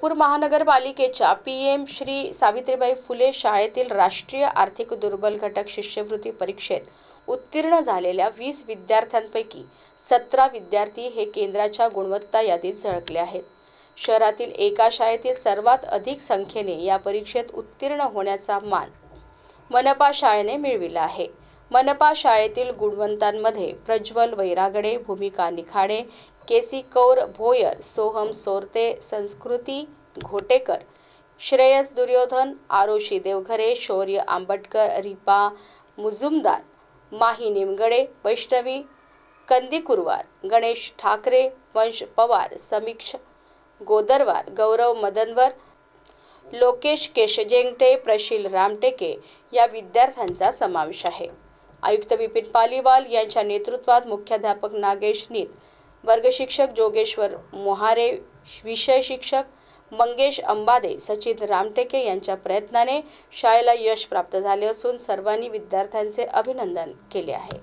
चेंबूर महानगरपालिकेच्या P M Shri Savitribai Phule शाळेतील राष्ट्रीय आर्थिक दुर्बल घटक शिष्यवृत्ती परीक्षेत उत्तीर्ण झालेल्या वीस विद्यार्थ्यांपैकी सतरा विद्यार्थी हे केंद्राच्या गुणवत्ता यादीत झळकले आहेत. शहरातील एका शाळेतील सर्वात अधिक संख्येने या परीक्षेत उत्तीर्ण होण्याचा मान मनपा शाळेने मिळविला आहे. मनपा शाळेतील गुणवंतांमध्ये प्रज्वल वैरागडे भूमिका निखाडे केसी कौर भोयर सोहम सोरते संस्कृती घोटेकर श्रेयस दुर्योधन आरुषी देवघरे शौर्य आंबटकर रिपा मुजुमदार माही निमगडे वैष्णवी कंदीकुरवार गणेश ठाकरे वंश पवार समीक्ष गोदरवार गौरव मदनवर लोकेश केशजेंगटे प्रशील रामटेके या विद्यार्थ्यांचा समावेश आहे. आयुक्त विपिन पालीवाल यांच्या नेतृत्वात मुख्याध्यापक नागेश नीत वर्गशिक्षक जोगेश्वर मोहारे विषय शिक्षक मंगेश अंबादे सचिन रामटेके यांच्या प्रयत्नाने शाळेला यश प्राप्त झाले असून सर्वांनी विद्यार्थ्यांचे अभिनंदन केले आहे.